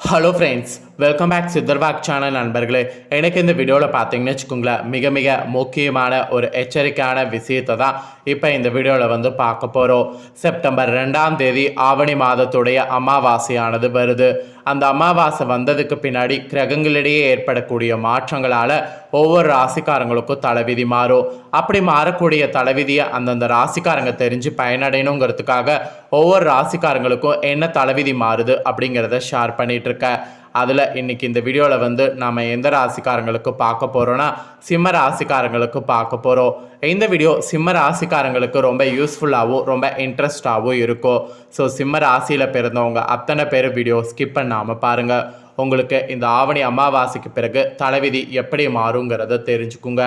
Hello friends welcome back சித்தர்வாக் channel நண்பர்களே. எனக்கு இந்த வீடியோவில் பார்த்தீங்கன்னு வச்சுக்கோங்களேன் மிக மிக முக்கியமான ஒரு எச்சரிக்கையான விஷயத்தை தான் இப்போ இந்த வீடியோவில் வந்து பார்க்க போகிறோம் செப்டம்பர் ரெண்டாம் தேதி ஆவணி மாதத்துடைய அமாவாசையானது வருது. அந்த அமாவாசை வந்ததுக்கு பின்னாடி கிரகங்களிடையே ஏற்படக்கூடிய மாற்றங்களால் ஒவ்வொரு ராசிக்காரங்களுக்கும் தலைவிதி மாறும். அப்படி மாறக்கூடிய தலைவிதியை அந்தந்த ராசிக்காரங்க தெரிஞ்சு பயனடையணுங்கிறதுக்காக ஒவ்வொரு ராசிக்காரங்களுக்கும் என்ன தலைவிதி மாறுது அப்படிங்கிறத ஷேர் பண்ணிகிட்ருக்கேன் அதில் இன்னைக்கு இந்த வீடியோவில் வந்து நாம் எந்த ராசிக்காரங்களுக்கு பார்க்க போகிறோன்னா சிம்ம ராசிக்காரங்களுக்கு பார்க்க போகிறோம் இந்த வீடியோ சிம்ம ராசிக்காரங்களுக்கு ரொம்ப யூஸ்ஃபுல்லாகவும் ரொம்ப இன்ட்ரெஸ்டாகவும் இருக்கும். ஸோ சிம்ம ராசியில் பிறந்தவங்க அத்தனை பேர் வீடியோ ஸ்கிப் பண்ணாமல் பாருங்கள் உங்களுக்கு இந்த ஆவணி அமாவாசைக்கு பிறகு தலைவிதி எப்படி மாறுங்கிறத தெரிஞ்சுக்குங்க.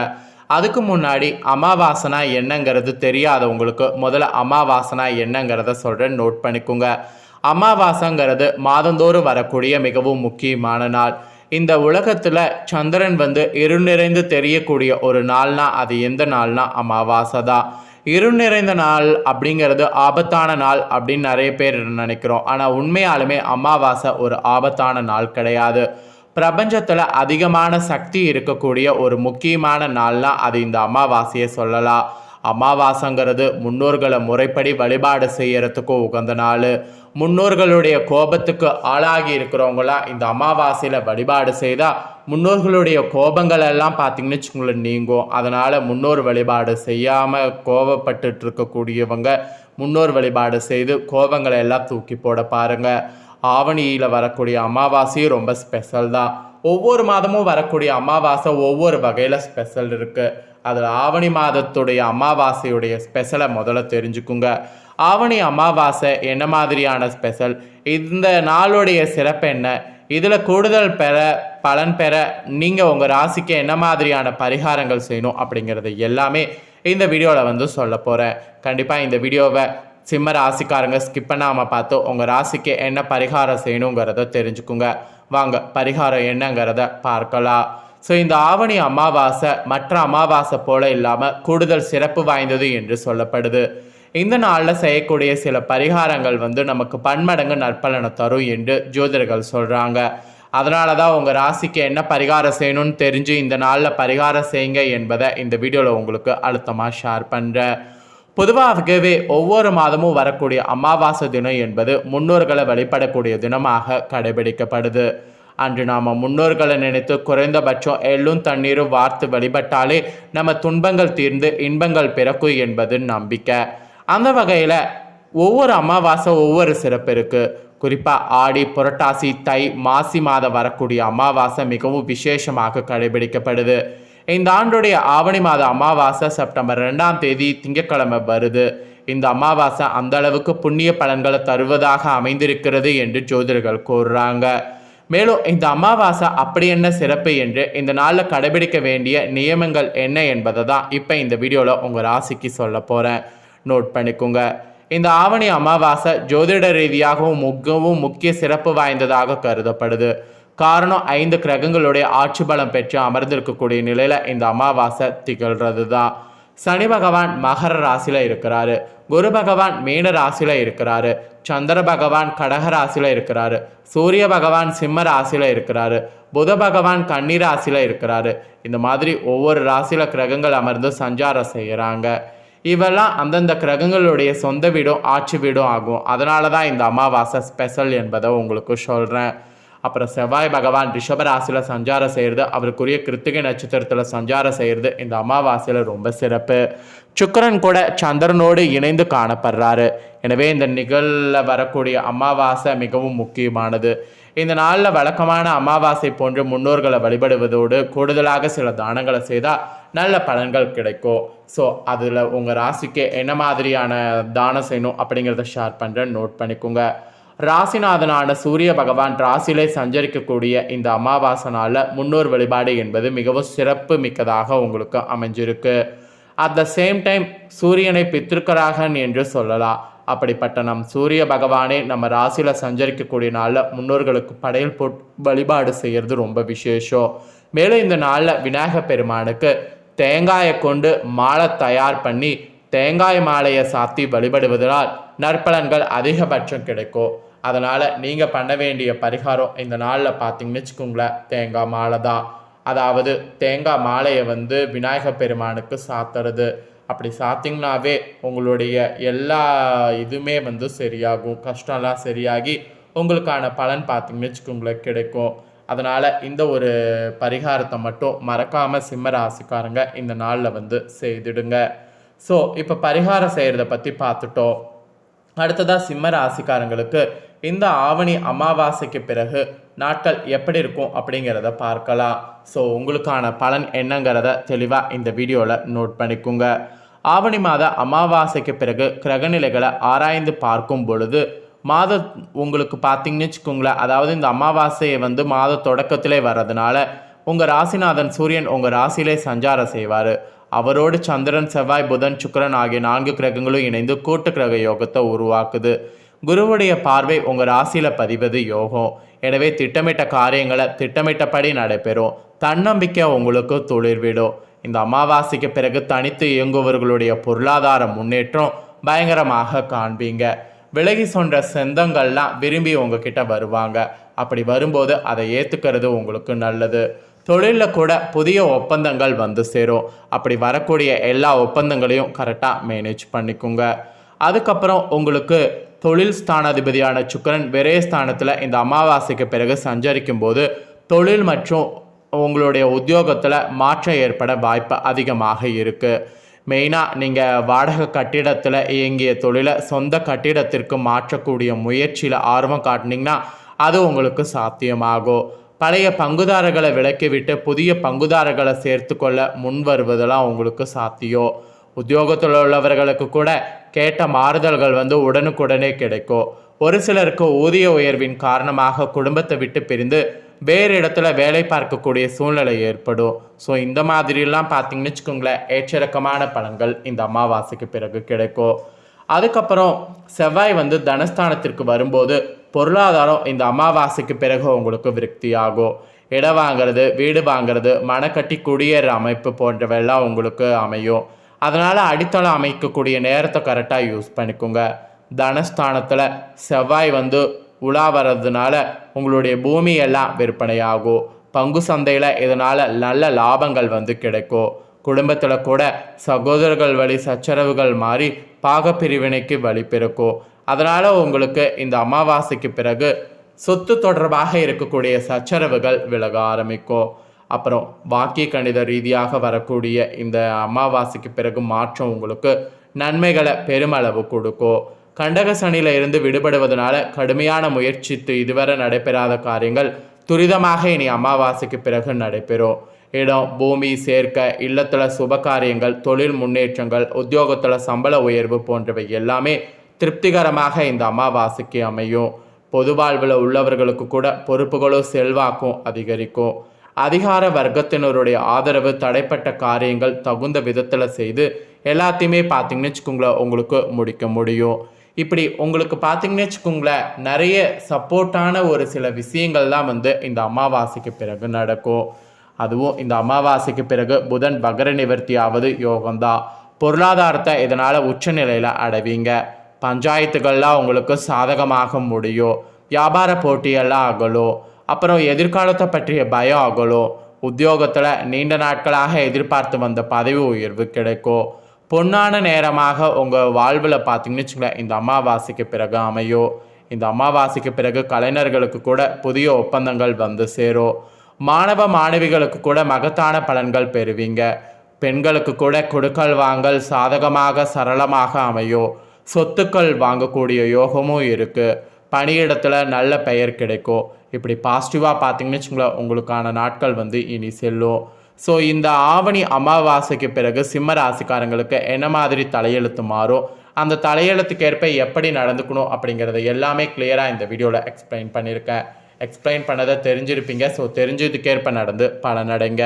அதுக்கு முன்னாடி அமாவாசனா என்னங்கிறது தெரியாதவங்களுக்கு முதல்ல அமாவாசனா என்னங்கிறத சொல்கிறேன் நோட் பண்ணிக்கோங்க. அமாவாசைங்கிறது மாதந்தோறும் வரக்கூடிய மிகவும் முக்கியமான நாள். இந்த உலகத்தில் சந்திரன் வந்து இருநிறைந்து தெரியக்கூடிய ஒரு நாள்னா அது எந்த நாள்னா அமாவாசை தான். இருநிறைந்த நாள் அப்படிங்கிறது ஆபத்தான நாள் அப்படின்னு நிறைய பேர் நினைக்கிறோம். ஆனால் உண்மையாலுமே அமாவாசை ஒரு ஆபத்தான நாள் கிடையாது. பிரபஞ்சத்தில் அதிகமான சக்தி இருக்கக்கூடிய ஒரு முக்கியமான நாள்னா அது இந்த அமாவாசையை சொல்லலாம். அமாவாசைங்கிறது முன்னோர்களை முறைப்படி வழிபாடு செய்யறதுக்கும் உகந்த நாள். முன்னோர்களுடைய கோபத்துக்கு ஆளாகி இருக்கிறவங்களாம் இந்த அமாவாசையில் வழிபாடு செய்தால் முன்னோர்களுடைய கோபங்கள் எல்லாம் பார்த்தீங்கன்னு வச்சுக்கோங்களேன் நீங்கும். அதனால் முன்னோர் வழிபாடு செய்யாமல் கோபப்பட்டுட்டு இருக்கக்கூடியவங்க முன்னோர் வழிபாடு செய்து கோபங்களை எல்லாம் தூக்கி போட பாருங்கள் ஆவணியில் வரக்கூடிய அமாவாசையும் ரொம்ப ஸ்பெஷல் தான். ஒவ்வொரு மாதமும் வரக்கூடிய அமாவாசை ஒவ்வொரு வகையில் ஸ்பெஷல் இருக்குது அதில் ஆவணி மாதத்துடைய அமாவாசையுடைய ஸ்பெஷலை முதல்ல தெரிஞ்சுக்குங்க. ஆவணி அமாவாசை என்ன மாதிரியான ஸ்பெஷல் இந்த நாளுடைய சிறப்பு என்ன? இதில் கூடுதல் பெற பலன் பெற நீங்கள் உங்கள் ராசிக்கு என்ன மாதிரியான பரிகாரங்கள் செய்யணும் அப்படிங்கிறது எல்லாமே இந்த வீடியோவில் வந்து சொல்ல போகிறேன் கண்டிப்பாக இந்த வீடியோவை சிம்ம ராசிக்காரங்க ஸ்கிப் பண்ணாமல் பார்த்து உங்கள் ராசிக்கு என்ன பரிகாரம் செய்யணுங்கிறத தெரிஞ்சுக்குங்க. வாங்க பரிகாரம் என்னங்கிறத பார்க்கலாம். ஸோ இந்த ஆவணி அமாவாசை மற்ற அமாவாசை போல இல்லாமல் கூடுதல் சிறப்பு வாய்ந்தது என்று சொல்லப்படுது. இந்த நாளில் செய்யக்கூடிய சில பரிகாரங்கள் வந்து நமக்கு பன்மடங்கு நற்பலனை தரும் என்று ஜோதிடர்கள் சொல்கிறாங்க அதனால தான் உங்கள் ராசிக்கு என்ன பரிகாரம் செய்யணும்னு தெரிஞ்சு இந்த நாளில் பரிகாரம் செய்யுங்க என்பதை இந்த வீடியோவில் உங்களுக்கு அழுத்தமாக ஷேர் பண்ணுறேன் பொதுவாகவே ஒவ்வொரு மாதமும் வரக்கூடிய அமாவாசை தினம் என்பது முன்னோர்களை வழிபடக்கூடிய தினமாக கடைபிடிக்கப்படுது. அன்று நாம் முன்னோர்களை நினைத்து குறைந்தபட்சம் எள்ளும் தண்ணீரும் வார்த்து வழிபட்டாலே நம்ம துன்பங்கள் தீர்ந்து இன்பங்கள் பிறக்கும் என்பது நம்பிக்கை. அந்த வகையில் ஒவ்வொரு அமாவாசை ஒவ்வொரு சிறப்பு இருக்குது குறிப்பாக ஆடி புரட்டாசி தை மாசி மாதம் வரக்கூடிய அமாவாசை மிகவும் விசேஷமாக கடைபிடிக்கப்படுது. இந்த ஆண்டுடைய ஆவணி மாத அமாவாசை செப்டம்பர் ரெண்டாம் தேதி திங்கட்கிழமை வருது. இந்த அமாவாசை அந்த அளவுக்கு புண்ணிய பலன்களை தருவதாக அமைந்திருக்கிறது என்று ஜோதிடர்கள் கூறுறாங்க. மேலும் இந்த அமாவாசை அப்படி என்ன சிறப்பு என்று இந்த நாளில் கடைபிடிக்க வேண்டிய நியமங்கள் என்ன என்பதை தான் இப்போ இந்த வீடியோவில் உங்கள் ராசிக்கு சொல்ல போகிறேன். நோட் பண்ணிக்கோங்க. இந்த ஆவணி அமாவாசை ஜோதிட ரீதியாகவும் மிகவும் முக்கிய சிறப்பு வாய்ந்ததாக கருதப்படுது. காரணம் ஐந்து கிரகங்களுடைய ஆட்சி பலம் பெற்று அமர்ந்திருக்கக்கூடிய நிலையில் இந்த அமாவாசை திகழ்கிறது தான் சனி பகவான் மகர ராசியில் இருக்கிறாரு. குரு பகவான் மீன ராசியில் இருக்கிறாரு. சந்திர பகவான் கடக ராசியில் இருக்கிறாரு. சூரிய பகவான் சிம்ம ராசியில் இருக்கிறாரு. புத பகவான் கன்னி ராசியில் இருக்கிறாரு. இந்த மாதிரி ஒவ்வொரு ராசியில் கிரகங்கள் அமர்ந்து சஞ்சாரம் செய்கிறாங்க இவெல்லாம் அந்தந்த கிரகங்களுடைய சொந்த வீடும் ஆட்சி வீடும் ஆகும். அதனால தான் இந்த அமாவாசை ஸ்பெஷல் என்பதை உங்களுக்கு சொல்கிறேன் அப்புறம் செவ்வாய் பகவான் ரிஷபராசியில் சஞ்சாரம் செய்கிறது அவருக்குரிய கிருத்திகை நட்சத்திரத்தில் சஞ்சாரம் செய்கிறது இந்த அமாவாசையில் ரொம்ப சிறப்பு. சுக்கரன் கூட சந்திரனோடு இணைந்து காணப்படுறாரு. எனவே இந்த நிகழில் வரக்கூடிய அமாவாசை மிகவும் முக்கியமானது. இந்த நாளில் வழக்கமான அமாவாசை போன்று முன்னோர்களை வழிபடுவதோடு கூடுதலாக சில தானங்களை செய்தால் நல்ல பலன்கள் கிடைக்கும். ஸோ அதில் உங்கள் ராசிக்கு என்ன மாதிரியான தானம் செய்யணும் அப்படிங்கிறத ஷேர் பண்ணுறேன் நோட் பண்ணிக்கோங்க. ராசிநாதனான சூரிய பகவான் ராசியிலே சஞ்சரிக்கக்கூடிய இந்த அமாவாசை நாளில் முன்னோர் வழிபாடு என்பது மிகவும் சிறப்பு மிக்கதாக உங்களுக்கு அமைஞ்சிருக்கு. அட் த சேம் டைம் சூரியனை பித்திருக்கராகன் என்று சொல்லலாம். அப்படிப்பட்ட நம் சூரிய பகவானே நம்ம ராசியில் சஞ்சரிக்கக்கூடிய நாளில் முன்னோர்களுக்கு படையல் போட் வழிபாடு செய்கிறது ரொம்ப விசேஷம். மேலும் இந்த நாளில் விநாயகர் பெருமானுக்கு தேங்காயை கொண்டு மாலை தயார் பண்ணி தேங்காய் மாலையை சாத்தி வழிபடுவதனால் நற்பலன்கள் அதிகபட்சம் கிடைக்கும். அதனால் நீங்கள் பண்ண வேண்டிய பரிகாரம் இந்த நாளில் பார்த்தீங்கன்னு வச்சுக்கோங்களேன் தேங்காய் மாலை தான். அதாவது தேங்காய் மாலையை வந்து விநாயகர் பெருமானுக்கு சாத்துறது. அப்படி சாத்திங்கனாவே உங்களுடைய எல்லா இதுவுமே வந்து சரியாகும். கஷ்டம்லாம் சரியாகி உங்களுக்கான பலன் பார்த்தீங்கன்னு வச்சுக்கோங்களேன் கிடைக்கும். அதனால் இந்த ஒரு பரிகாரத்தை மட்டும் மறக்காமல் சிம்ம ராசிக்காரங்க இந்த நாளில் வந்து செய்திடுங்க. ஸோ இப்போ பரிகாரம் செய்கிறத பற்றி பார்த்துட்டோம் அடுத்ததாக சிம்ம ராசிக்காரங்களுக்கு இந்த ஆவணி அமாவாசைக்கு பிறகு நாட்கள் எப்படி இருக்கும் அப்படிங்கிறத பார்க்கலாம். ஸோ உங்களுக்கான பலன் என்னங்கிறத தெளிவாக இந்த வீடியோவில் நோட் பண்ணிக்கோங்க. ஆவணி மாத அமாவாசைக்கு பிறகு கிரகநிலைகளை ஆராய்ந்து பார்க்கும் பொழுது மாத உங்களுக்கு பார்த்தீங்கன்னு வச்சுக்கோங்களேன் அதாவது இந்த அமாவாசையை வந்து மாத தொடக்கத்திலே வர்றதுனால உங்கள் ராசிநாதன் சூரியன் உங்கள் ராசியிலே சஞ்சாரம் செய்வார். அவரோடு சந்திரன் செவ்வாய் புதன் சுக்கரன் ஆகிய நான்கு கிரகங்களும் இணைந்து கூட்டு கிரக யோகத்தை உருவாக்குது. குருவுடைய பார்வை உங்கள் ராசியில் பதிவது யோகம். எனவே திட்டமிட்ட காரியங்களை திட்டமிட்டபடி நடைபெறும். தன்னம்பிக்கை உங்களுக்கு துளிர்விடும். இந்த அமாவாசைக்கு பிறகு தனித்து இயங்குபவர்களுடைய பொருளாதார முன்னேற்றம் பயங்கரமாக காண்பீங்க. விலகி சொன்ற செந்தங்கள்லாம் விரும்பி உங்ககிட்ட வருவாங்க. அப்படி வரும்போது அதை ஏற்றுக்கிறது உங்களுக்கு நல்லது. தொழிலில் கூட புதிய ஒப்பந்தங்கள் வந்து சேரும். அப்படி வரக்கூடிய எல்லா ஒப்பந்தங்களையும் கரெக்டாக மேனேஜ் பண்ணிக்கோங்க. அதுக்கப்புறம் உங்களுக்கு தொழில் ஸ்தானாதிபதியான சுக்கரன் விரய ஸ்தானத்தில் இந்த அமாவாசைக்கு பிறகு சஞ்சரிக்கும் போது தொழில் மற்றும் உங்களுடைய உத்தியோகத்தில் மாற்றம் ஏற்பட வாய்ப்பு அதிகமாக இருக்குது மெயினாக நீங்கள் வாடகை கட்டிடத்தில் இயங்கிய தொழிலை சொந்த கட்டிடத்திற்கு மாற்றக்கூடிய முயற்சியில் ஆர்வம் காட்டினீங்கன்னா அது உங்களுக்கு சாத்தியமாகும். பழைய பங்குதாரர்களை விலக்கிவிட்டு புதிய பங்குதாரர்களை சேர்த்து கொள்ள முன் வருவதெல்லாம் உங்களுக்கு சாத்தியம் உத்தியோகத்தில் உள்ளவர்களுக்கு கூட கேட்ட மாறுதல்கள் வந்து உடனுக்குடனே கிடைக்கும் ஒரு சிலருக்கு ஊதிய உயர்வின் காரணமாக குடும்பத்தை விட்டு பிரிந்து வேறு இடத்துல வேலை பார்க்கக்கூடிய சூழ்நிலை ஏற்படும். ஸோ இந்த மாதிரிலாம் பார்த்தீங்கன்னு வச்சுக்கோங்களேன் ஏற்றிறக்கமான பலன்கள் இந்த அமாவாசைக்கு பிறகு கிடைக்கும் அதுக்கப்புறம் செவ்வாய் வந்து தனஸ்தானத்திற்கு வரும்போது பொருளாதாரம் இந்த அமாவாசைக்கு பிறகு உங்களுக்கு விருத்தியாகும். இடம் வாங்குறது வீடு வாங்கிறது மனக்கட்டி குடியேற அமைப்பு போன்றவெல்லாம் உங்களுக்கு அமையும். அதனால் அடித்தளம் அமைக்கக்கூடிய நேரத்தை கரெக்டாக யூஸ் பண்ணிக்கோங்க. தனஸ்தானத்தில் செவ்வாய் வந்து உலா வர்றதுனால உங்களுடைய பூமியெல்லாம் விற்பனையாகும். பங்கு சந்தையில் இதனால் நல்ல லாபங்கள் வந்து கிடைக்கும். குடும்பத்தில் கூட சகோதரர்கள் வழி சச்சரவுகள் மாறி பாகப்பிரிவினைக்கு வழி பிறக்கும். அதனால் உங்களுக்கு இந்த அமாவாசைக்கு பிறகு சொத்து தொடர்பாக இருக்கக்கூடிய சச்சரவுகள் விலக ஆரம்பிக்கும். அப்புறம் வாக்கிய கணித ரீதியாக வரக்கூடிய இந்த அமாவாசைக்கு பிறகு மாற்றம் உங்களுக்கு நன்மைகளை பெருமளவு கொடுக்கும். கண்டக சனியில இருந்து விடுபடுவதனால கடுமையான முயற்சித்து இதுவரை நடைபெறாத காரியங்கள் துரிதமாக இனி அமாவாசைக்கு பிறகு நடைபெறும். இடம் பூமி சேர்க்க இல்லத்தில் சுப காரியங்கள் தொழில் முன்னேற்றங்கள் உத்தியோகத்தில் சம்பள உயர்வு போன்றவை எல்லாமே திருப்திகரமாக இந்த அமாவாசைக்கு அமையும். பொது வாழ்வில் உள்ளவர்களுக்கு கூட பொறுப்புகளும் செல்வாக்கும் அதிகரிக்கும். அதிகார வர்க்கத்தினருடைய ஆதரவு தடைப்பட்ட காரியங்கள் தகுந்த விதத்தில் செய்து எல்லாத்தையுமே பார்த்தீங்கன்னு வச்சுக்கோங்களேன் உங்களுக்கு முடிக்க முடியும். இப்படி உங்களுக்கு பார்த்தீங்கன்னு வச்சுக்கோங்களேன் நிறைய சப்போர்ட்டான ஒரு சில விஷயங்கள் தான் வந்து இந்த அமாவாசைக்கு பிறகு நடக்கும். அதுவும் இந்த அமாவாசைக்கு பிறகு புதன் வகர நிவர்த்தியாவது யோகம்தான். பொருளாதாரத்தை இதனால் உச்சநிலையில் அடைவீங்க. பஞ்சாயத்துகள்லாம் உங்களுக்கு சாதகமாக முடியும் வியாபார போட்டியெல்லாம் ஆகலோ அப்புறம் எதிர்காலத்தை பற்றிய பயம் ஆகலோ உத்தியோகத்தில் நீண்ட நாட்களாக எதிர்பார்த்து வந்த பதவி உயர்வு கிடைக்கும் பொன்னான நேரமாக உங்கள் வாழ்வில் பார்த்தீங்கன்னு வச்சுங்களேன் இந்த அமாவாசைக்கு பிறகு அமையும் இந்த அமாவாசைக்கு பிறகு கலைஞர்களுக்கு கூட புதிய ஒப்பந்தங்கள் வந்து சேரும் மாணவ மாணவிகளுக்கு கூட மகத்தான பலன்கள் பெறுவீங்க பெண்களுக்கு கூட கொடுக்கல் வாங்கல் சாதகமாக சரளமாக அமையும் சொத்துக்கள் வாங்கக்கூடிய யோகமும் இருக்குது பணியிடத்தில் நல்ல பெயர் கிடைக்கும். இப்படி பாசிட்டிவாக பார்த்தீங்கன்னு வச்சுங்களேன் உங்களுக்கான நாட்கள் வந்து இனி செல்லும். ஸோ இந்த ஆவணி அமாவாசைக்கு பிறகு சிம்ம ராசிக்காரங்களுக்கு என்ன மாதிரி தலையெழுத்து மாறும்? அந்த தலையெழுத்துக்கேற்ப எப்படி நடந்துக்கணும் அப்படிங்கிறத எல்லாமே கிளியராக இந்த வீடியோவில் எக்ஸ்பிளைன் பண்ணியிருக்கேன். எக்ஸ்பிளைன் பண்ணதை தெரிஞ்சிருப்பீங்க. ஸோ தெரிஞ்சதுக்கேற்ப நடந்து பலனடைங்க.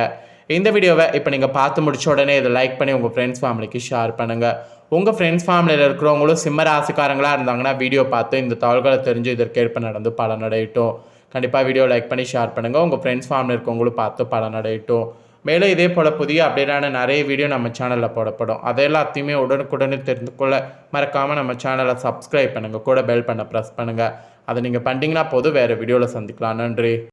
இந்த வீடியோவை இப்போ நீங்கள் பார்த்து முடிச்ச உடனே இதை லைக் பண்ணி உங்கள் ஃப்ரெண்ட்ஸ் ஃபேமிலிக்கு ஷேர் பண்ணுங்கள் உங்கள் ஃப்ரெண்ட்ஸ் ஃபேமிலியில் இருக்கிறவங்களும் சிம்ம ராசிக்காரங்களாக இருந்தாங்கன்னா வீடியோ பார்த்து இந்த தகவல்களை தெரிஞ்சு இதற்கேற்ப நடந்து பலனடையட்டும். கண்டிப்பாக வீடியோ லைக் பண்ணி ஷேர் பண்ணுங்கள் உங்கள் ஃப்ரெண்ட்ஸ் ஃபேமிலி இருக்கவங்களும் பார்த்து பலனடையட்டும். மேலும் இதே போல் புதிய அப்டேட்டான நிறைய வீடியோ நம்ம சேனலில் போடப்படும். அதை எல்லாத்தையுமே உடனுக்குடனே தெரிந்து கொள்ள மறக்காமல் நம்ம சேனலை சப்ஸ்கிரைப் பண்ணுங்கள் கூட பெல் பண்ண ப்ரெஸ் பண்ணுங்கள் அதை நீங்கள் பண்ணிட்டீங்கன்னா போதும். வேறு வீடியோவில் சந்திக்கலாம். நன்றி.